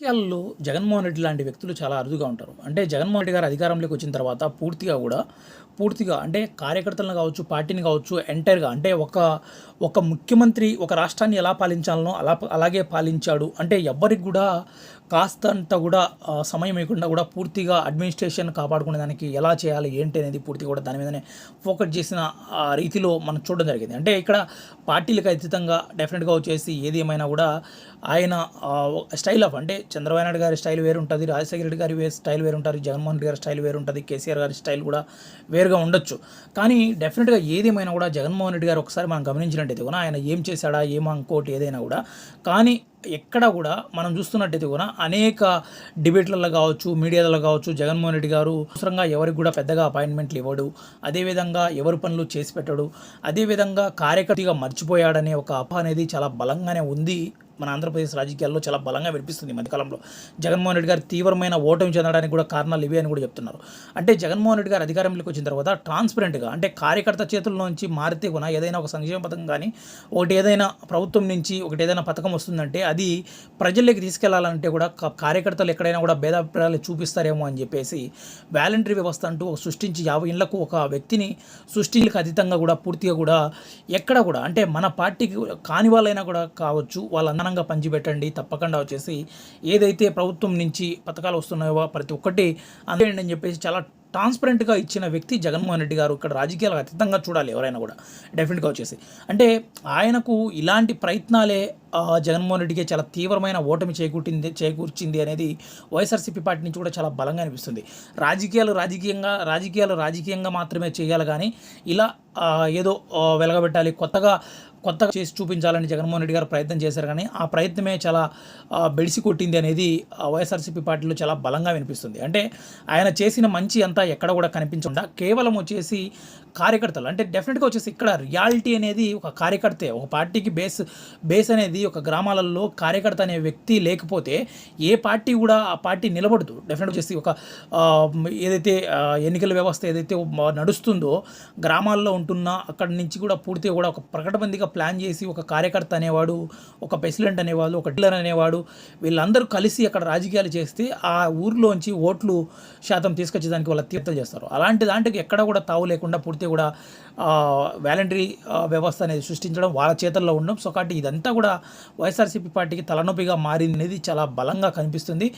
రాజకీయాల్లో జగన్మోహన్ రెడ్డి లాంటి వ్యక్తులు చాలా అరుదుగా ఉంటారు. అంటే జగన్మోహన్ రెడ్డి గారు అధికారంలోకి వచ్చిన తర్వాత పూర్తిగా కూడా పూర్తిగా అంటే కార్యకర్తలను కావచ్చు పార్టీని కావచ్చు ఎంటైర్గా అంటే ఒక ఒక ముఖ్యమంత్రి ఒక రాష్ట్రాన్ని ఎలా పాలించాలనో అలా అలాగే పాలించాడు. అంటే ఎవ్వరికి కూడా కాస్తంత కూడా సమయం ఇవ్వకుండా కూడా పూర్తిగా అడ్మినిస్ట్రేషన్ కాపాడుకునే దానికి ఎలా చేయాలి ఏంటి అనేది పూర్తిగా కూడా దాని మీదనే ఫోకస్ చేసిన ఆ రీతిలో మనం చూడడం జరిగింది. అంటే ఇక్కడ పార్టీలకు అతీతంగా డెఫినెట్గా వచ్చేసి ఏది ఏమైనా కూడా ఆయన స్టైల్ ఆఫ్ అంటే చంద్రబాబు నాయుడు గారి స్టైల్ వేరు ఉంటుంది రాజశేఖర రెడ్డి గారి స్టైల్ వేరు ఉంటుంది జగన్మోహన్ రెడ్డి గారి స్టైల్ వేరు ఉంటుంది కేసీఆర్ గారి స్టైల్ కూడా వేరుగా ఉండొచ్చు. కానీ డెఫినెట్గా ఏదేమైనా కూడా జగన్మోహన్ రెడ్డి గారు ఒకసారి మనం గమనించినట్టయితే కూడా ఆయన ఏం చేశాడా ఏం అంకోటి ఏదైనా కూడా. కానీ ఎక్కడ కూడా మనం చూస్తున్నట్టయితే కూడా అనేక డిబేట్లలో కావచ్చు మీడియాలలో కావచ్చు జగన్మోహన్ రెడ్డి గారు అవసరంగా ఎవరికి కూడా పెద్దగా అపాయింట్మెంట్లు ఇవ్వడు. అదేవిధంగా ఎవరి పనులు చేసి పెట్టడు. అదేవిధంగా కార్యకర్తగా మర్చిపోయాడనే ఒక అప అనేది చాలా బలంగానే ఉంది. మన ఆంధ్రప్రదేశ్ రాజకీయాల్లో చాలా బలంగా వినిపిస్తుంది మధ్యకాలంలో. జగన్మోహన్ రెడ్డి గారు తీవ్రమైన ఓటమి చెందడానికి కూడా కారణాలు ఇవే అని కూడా చెప్తున్నారు. అంటే జగన్మోహన్ రెడ్డి గారు అధికారంలోకి వచ్చిన తర్వాత ట్రాన్స్పరెంట్గా అంటే కార్యకర్త చేతుల్లో నుంచి మారితే కూడా ఏదైనా ఒక సంక్షేమ పథకం కానీ ఒకటి ఏదైనా ప్రభుత్వం నుంచి ఒకటి ఏదైనా పథకం వస్తుందంటే అది ప్రజల్లోకి తీసుకెళ్ళాలంటే కూడా క- కార్యకర్తలు ఎక్కడైనా కూడా భేదాభిప్రాయాలు చూపిస్తారేమో అని చెప్పేసి వాలంటరీ వ్యవస్థ అంటూ సృష్టించి యాభై ఇళ్ళకు ఒక వ్యక్తిని సృష్టిలకు అతీతంగా కూడా పూర్తిగా కూడా ఎక్కడ కూడా అంటే మన పార్టీకి కాని వాళ్ళైనా కూడా కావచ్చు వాళ్ళందరంగా పంచిపెట్టండి తప్పకుండా వచ్చేసి ఏదైతే ప్రభుత్వం నుంచి పథకాలు వస్తున్నాయో ప్రతి ఒక్కటి అందేయండి అని చెప్పేసి చాలా ట్రాన్స్పరెంట్గా ఇచ్చిన వ్యక్తి జగన్మోహన్ రెడ్డి గారు ఇక్కడ రాజకీయాలకు అతీతంగా చూడాలి ఎవరైనా కూడా డెఫినెట్గా వచ్చేసి. అంటే ఆయనకు ఇలాంటి ప్రయత్నాలే జగన్మోహన్ రెడ్డికి చాలా తీవ్రమైన ఓటమి చేకూర్చింది చేకూర్చింది అనేది వైఎస్ఆర్సీపీ పార్టీ నుంచి కూడా చాలా బలంగా అనిపిస్తుంది. రాజకీయాలు రాజకీయంగా రాజకీయాలు రాజకీయంగా మాత్రమే చేయాలి కానీ ఇలా ఏదో వెలగబెట్టాలి కొత్తగా కొత్తగా చేసి చూపించాలని జగన్మోహన్ రెడ్డి గారు ప్రయత్నం చేశారు కానీ ఆ ప్రయత్నమే చాలా బెడిసి కొట్టింది అనేది వైఎస్ఆర్సీపీ పార్టీలో చాలా బలంగా వినిపిస్తుంది. అంటే ఆయన చేసిన మంచి అంతా ఎక్కడ కూడా కనిపించకుండా కేవలం వచ్చేసి కార్యకర్తలు అంటే డెఫినెట్గా వచ్చేసి ఇక్కడ రియాలిటీ అనేది ఒక కార్యకర్తే ఒక పార్టీకి బేస్ బేస్ అనేది ఒక గ్రామాలలో కార్యకర్త అనే వ్యక్తి లేకపోతే ఏ పార్టీ కూడా ఆ పార్టీ నిలబడదు. డెఫినెట్ చేసి ఒక ఏదైతే ఎన్నికల వ్యవస్థ ఏదైతే నడుస్తుందో గ్రామాల్లో ఉంటున్న అక్కడి నుంచి కూడా పూర్తిగా కూడా ఒక ప్రకటబందిగా ప్లాన్ చేసి ఒక కార్యకర్త అనేవాడు ఒక ప్రెసిడెంట్ అనేవాడు ఒక డీలర్ అనేవాడు వీళ్ళందరూ కలిసి అక్కడ రాజకీయాలు చేస్తే ఆ ఊర్లోంచి ఓట్లు శాతం తీసుకొచ్చేదానికి వాళ్ళ తీర్థలు చేస్తారు. అలాంటి దాంట్లో ఎక్కడ కూడా తావు లేకుండా పూర్తిగా కూడా వ్యాలంటరీ వ్యవస్థ అనేది సృష్టించడం వాళ్ళ చేతుల్లో ఉండడం. సో కాబట్టి ఇదంతా కూడా వైఎస్ఆర్సీపీ పార్టీకి తలనొప్పిగా మారింది అనేది చాలా బలంగా కనిపిస్తుంది.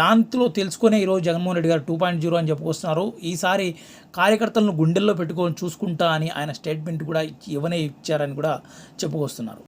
దాంట్లో తెలుసుకునే ఈరోజు జగన్మోహన్ రెడ్డి గారు టూ పాయింట్ జీరో అని చెప్పుకొస్తున్నారు. ఈసారి కార్యకర్తలను గుండెల్లో పెట్టుకొని చూసుకుంటా అని ఆయన స్టేట్మెంట్ కూడా ఇవ్వనే ఇచ్చారని కూడా చెప్పుకొస్తున్నారు.